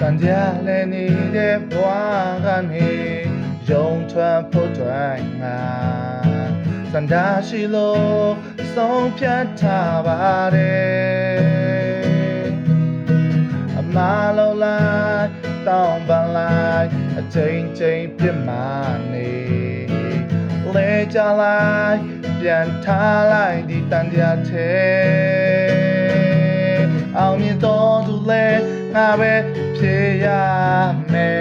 တန်ကြလဲနေတဲ့ဘဝကနေယုံထွက်ဖို့တွေ့ငါစန္ဒရှိလို့ဆုံးဖြတ်ထားပါတယ်အမလုံးလိုက်တောင်းပန်လိုက်အချိန်ချင်းပြစ်မာနေလဲကြလိုက်ပြန်ထားလိုက်ဒီတန်ကြတဲ့အောင်မြင်တော်သူလဲငါပဲဖြစ် ရမယ်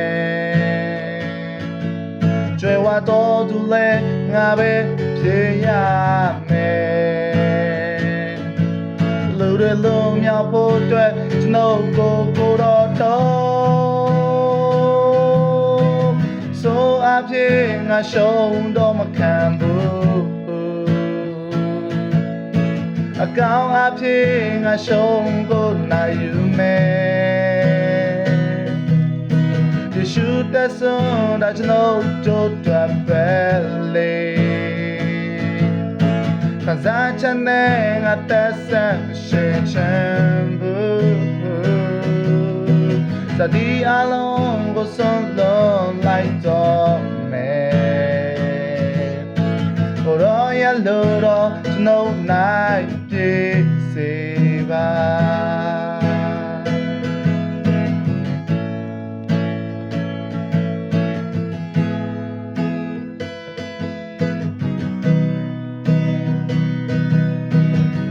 ကျွဲဝတော်သူလဲငါပဲဖြစ်ရမယ်လူတွေလုံးမြောက်ဖို့အတွက်ကျွန်တော်ကိုကိုတော်တော်ဆိုအဖြစ်ငါရှုံးတော့မခံဘူးအကောင်အဖြစ်ငါရှုံးကိုနိုင် ယေရှုတဆွန်ဒါကျွန်တော်တို့တွေ့ပဲလေခစားချင်တဲ့ငါတက်ဆန်ရှင်းချင်ဘူးစဒီအလုံးကိုစွန်လုံးလိုက်တော့မယ်ကိုရောရလို့တော့ကျွန်တော်နိုင်ပြေစေပါ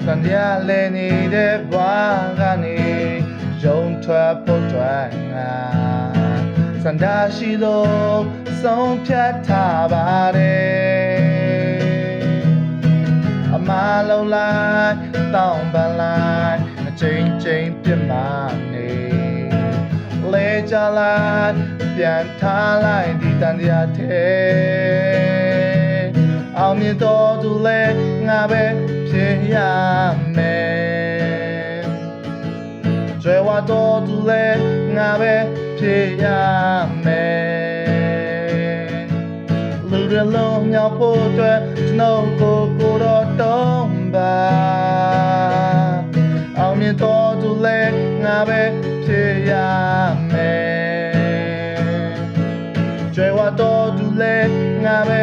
တန်ရလဲနေတဲ့ဘွားကနေယုံထွက်ဖို့ထွက်ငါစန္ဒရှိလို့ဆုံးဖြတ်ထားပါတယ်အမလုံးလိုက်တောင်းပန်လိုက်အချိန်ချင်းပြစ်မာနေလဲကြလိုက်ပြန်ထားလိုက်ဒီတန်တရားတဲ့အောင်မြင်တော်သူလဲငါပဲဖြစ် ရမယ်ကျွဲဝတော်သူလဲငါပဲဖြစ်ရမယ်လူတွေလုံးမြောက်ဖို့အတွက်ကျွန်တော်ကိုကိုတော့တောင်းပါအောင်မြင်တော်သူလဲငါပဲဖြစ်ရမယ်ကျွဲဝတော်သူလဲငါပဲ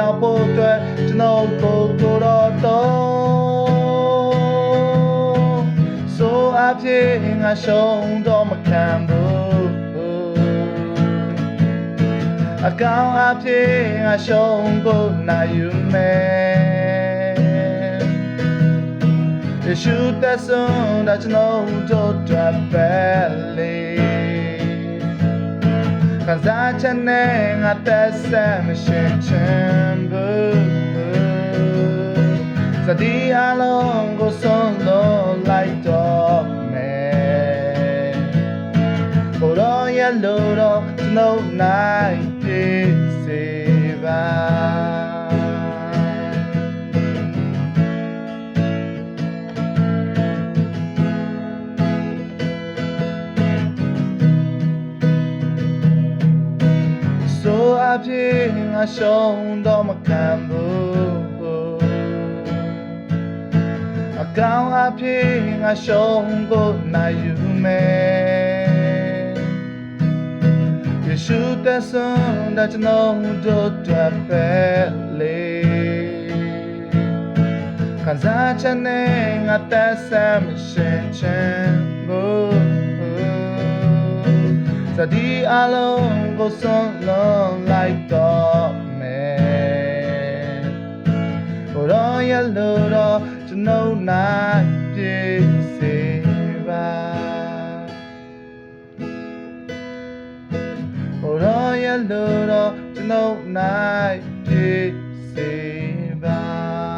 မြောက်ဖို့အတွက်ကျွန်တော်ကိုကိုတော့တောင်းဆိုအဖြစ်ငါရှုံးတော့မခံဘူးအကောင်အဖြစ်ငါရှုံးဖို့နိုင်ယူမယ်ယေရှုတဆွန်ဒါကျွန်တော်တို့တွေ့ပဲလေ ခံစားချက်နဲ့ငါတက်ဆက်မရှင်ချင်ဘူးစတီးအလုံးကိုဆုံးလို့လိုက်တော့မယ်ဘိုးတော်ရဲ့လို့တော့ကျွန်တော်နိုင်ပြေစေပါ ဖြစ်ငါရှုံးတော့မခံဘူးအကောင်အဖြစ်ငါရှုံးကိုနိုင်ယူမယ်ယေရှုတဆွန်ဒါကျွန်တော်တို့တွေ့ပဲလေခံစားချက်နဲ့ငါတက်ဆမ်းမရှင်ချင်ဘူးစဒီအလုံး ကိုစွန်လုံးလိုက်တော့မယ်ကိုရောရလို့တော့ကျွန်တော်နိုင်ပြေစေပါကိုရောရလို့တော့ကျွန်တော်နိုင်ပြေ